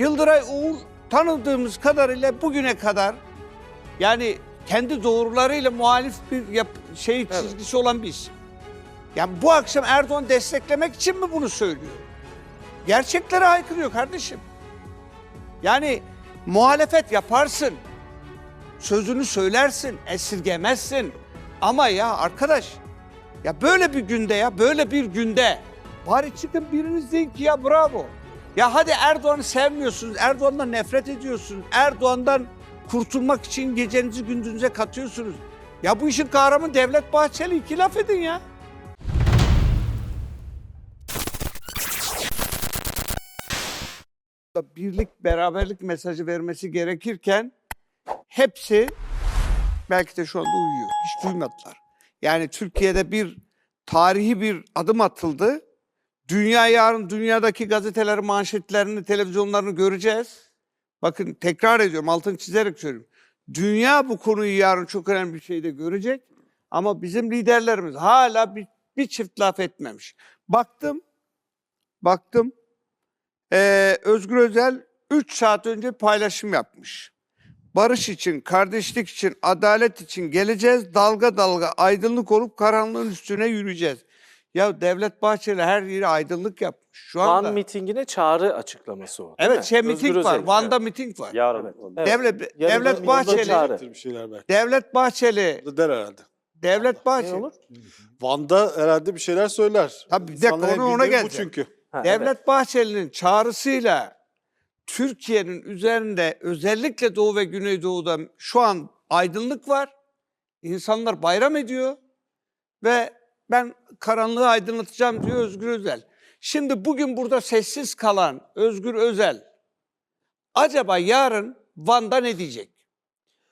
Yıldıray Uğur tanıdığımız kadarıyla bugüne kadar yani kendi doğrularıyla muhalif bir yap, şey çizgisi olan bir isim. Yani bu akşam Erdoğan desteklemek için mi bunu söylüyor? Gerçeklere aykırıyor kardeşim. Yani muhalefet yaparsın. Sözünü söylersin, esirgemezsin. Ama ya arkadaş, ya böyle bir günde ya böyle bir günde bari çıkın biriniz deyin ki ya bravo. Ya hadi Erdoğan'ı sevmiyorsunuz, Erdoğan'dan nefret ediyorsunuz, Erdoğan'dan kurtulmak için gecenizi gündüzüne katıyorsunuz. Ya bu işin kahramanı Devlet Bahçeli iki laf edin ya. Birlik, beraberlik mesajı vermesi gerekirken hepsi belki de şu anda uyuyor. Hiç duymadılar. Yani Türkiye'de bir tarihi bir adım atıldı. Dünya yarın dünyadaki gazeteleri, manşetlerini, televizyonlarını göreceğiz. Bakın tekrar ediyorum, altını çizerek söylüyorum. Dünya bu konuyu yarın çok önemli bir şeyde görecek. Ama bizim liderlerimiz hala bir, bir çift laf etmemiş. Baktım, baktım. Ee, Özgür Özel 3 saat önce paylaşım yapmış. Barış için, kardeşlik için, adalet için geleceğiz. Dalga dalga aydınlık olup karanlığın üstüne yürüyeceğiz. Ya Devlet Bahçeli her yeri aydınlık yapmış. Şu anda. Van mitingine çağrı açıklaması o. değil mi? evet şey Özgür miting var. Özel'in, Van'da evet. miting var. Yarın. Evet. Evet. Devlet Yarın Devlet Bahçeli çağrı. bir şeyler belki. Devlet Bahçeli Da Der herhalde. Devlet Ne Bahçeli olur? Van'da herhalde bir şeyler söyler. Tabii bir dakika, İnsanların onu- ona. Bu çünkü. Ha, Devlet evet. Bahçeli'nin çağrısıyla Türkiye'nin üzerinde özellikle Doğu ve Güneydoğu'da şu an aydınlık var. İnsanlar bayram ediyor ve ben karanlığı aydınlatacağım diyor Özgür Özel. Şimdi bugün burada sessiz kalan Özgür Özel acaba yarın Van'da ne diyecek?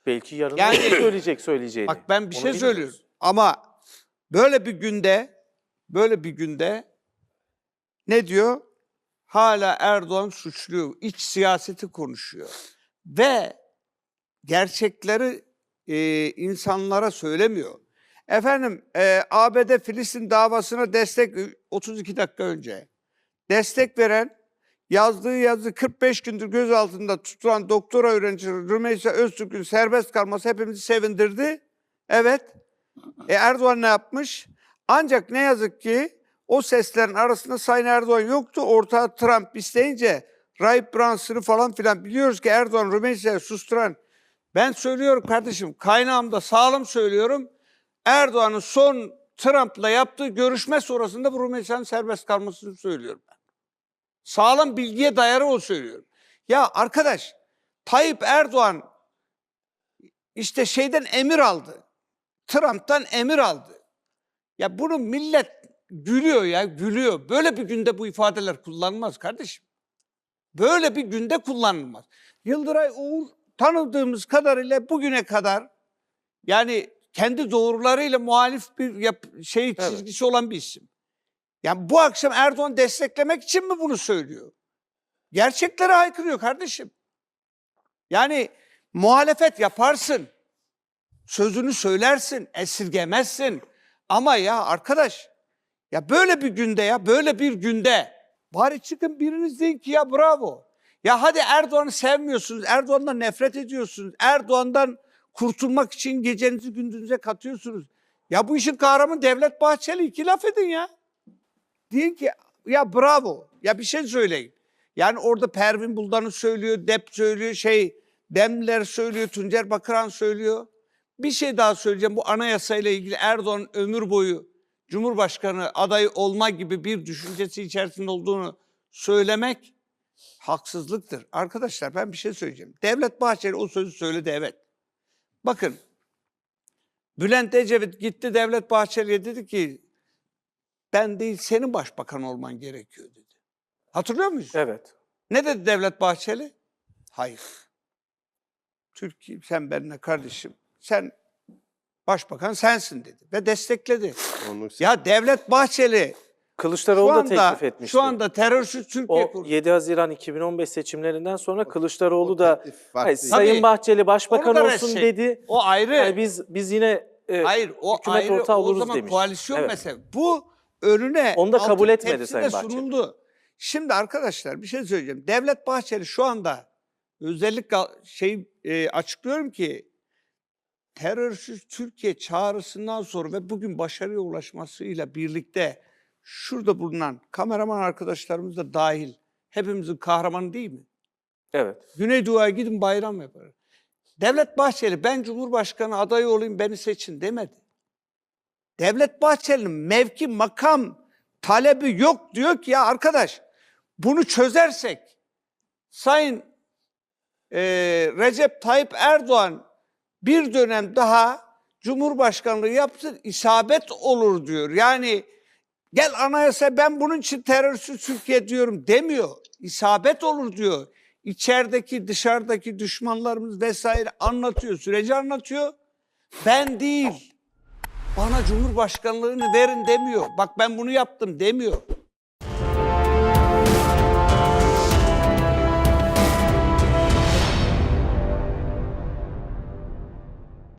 Belki yarın Yani- söyleyecek söyleyeceğini. Bak ben bir Onu şey bilmiyoruz. söylüyorum ama böyle bir günde böyle bir günde ne diyor? Hala Erdoğan suçluyor. iç siyaseti konuşuyor. Ve gerçekleri e, insanlara söylemiyor. Efendim e, ABD Filistin davasına destek 32 dakika önce destek veren yazdığı yazı 45 gündür gözaltında tutulan doktora öğrencisi Rümeysa Öztürk'ün serbest kalması hepimizi sevindirdi. Evet. E Erdoğan ne yapmış? Ancak ne yazık ki o seslerin arasında Sayın Erdoğan yoktu. Ortağı Trump isteyince Rahip Brunson'ı falan filan biliyoruz ki Erdoğan Rümeysa'yı susturan. Ben söylüyorum kardeşim kaynağımda sağlam söylüyorum. Erdoğan'ın son Trump'la yaptığı görüşme sonrasında bu Rümeysa'nın serbest kalmasını söylüyorum ben. Sağlam bilgiye dayalı o söylüyorum. Ya arkadaş Tayyip Erdoğan işte şeyden emir aldı. Trump'tan emir aldı. Ya bunu millet gülüyor ya gülüyor. Böyle bir günde bu ifadeler kullanılmaz kardeşim. Böyle bir günde kullanılmaz. Yıldıray Uğur tanıdığımız kadarıyla bugüne kadar yani kendi doğrularıyla muhalif bir yap, şey Evet. çizgisi olan bir isim. Yani bu akşam Erdoğan desteklemek için mi bunu söylüyor? Gerçeklere aykırıyor kardeşim. Yani muhalefet yaparsın. Sözünü söylersin, esirgemezsin. Ama ya arkadaş, ya böyle bir günde ya böyle bir günde bari çıkın biriniz deyin ki ya bravo. Ya hadi Erdoğan'ı sevmiyorsunuz, Erdoğan'dan nefret ediyorsunuz, Erdoğan'dan kurtulmak için gecenizi gündüzüne katıyorsunuz. Ya bu işin kahramanı Devlet Bahçeli iki laf edin ya. Deyin ki ya bravo. Ya bir şey söyleyin. Yani orada Pervin Buldan'ı söylüyor, Dep söylüyor, şey Demler söylüyor, Tuncer Bakıran söylüyor. Bir şey daha söyleyeceğim. Bu anayasayla ilgili Erdoğan ömür boyu Cumhurbaşkanı adayı olma gibi bir düşüncesi içerisinde olduğunu söylemek haksızlıktır. Arkadaşlar ben bir şey söyleyeceğim. Devlet Bahçeli o sözü söyledi evet. Bakın Bülent Ecevit gitti Devlet Bahçeli'ye dedi ki ben değil senin başbakan olman gerekiyor dedi. Hatırlıyor muyuz? Evet. Ne dedi Devlet Bahçeli? Hayır. Türkiye sen benimle kardeşim. Sen başbakan sensin dedi ve destekledi. Onu Ya Devlet Bahçeli şu Kılıçdaroğlu da anda teklif etmişti. şu anda terörsüz Türkiye o kurdu. 7 Haziran 2015 seçimlerinden sonra Kılıçdaroğlu da Farklı. hayır, Sayın Bahçeli başbakan da olsun şey- dedi. O ayrı. Yani biz biz yine e, Hayır o hükümet ayrı. ortağı o oluruz zaman demiş. koalisyon Evet. mesele. Bu önüne Onu da kabul etmedi Sayın Bahçeli. sunuldu. Şimdi arkadaşlar bir şey söyleyeceğim. Devlet Bahçeli şu anda özellikle şey e, açıklıyorum ki terörsüz Türkiye çağrısından sonra ve bugün başarıya ulaşmasıyla birlikte şurada bulunan kameraman arkadaşlarımız da dahil hepimizin kahramanı değil mi? Evet. Güneydoğu'ya gidin bayram yapar. Devlet Bahçeli ben Cumhurbaşkanı adayı olayım beni seçin demedi. Devlet Bahçeli'nin mevki makam talebi yok diyor ki ya arkadaş bunu çözersek Sayın eee, Recep Tayyip Erdoğan bir dönem daha Cumhurbaşkanlığı yapsın isabet olur diyor. Yani gel anayasa ben bunun için terörsüz Türkiye diyorum demiyor. İsabet olur diyor. İçerideki dışarıdaki düşmanlarımız vesaire anlatıyor. Süreci anlatıyor. Ben değil. Bana Cumhurbaşkanlığını verin demiyor. Bak ben bunu yaptım demiyor.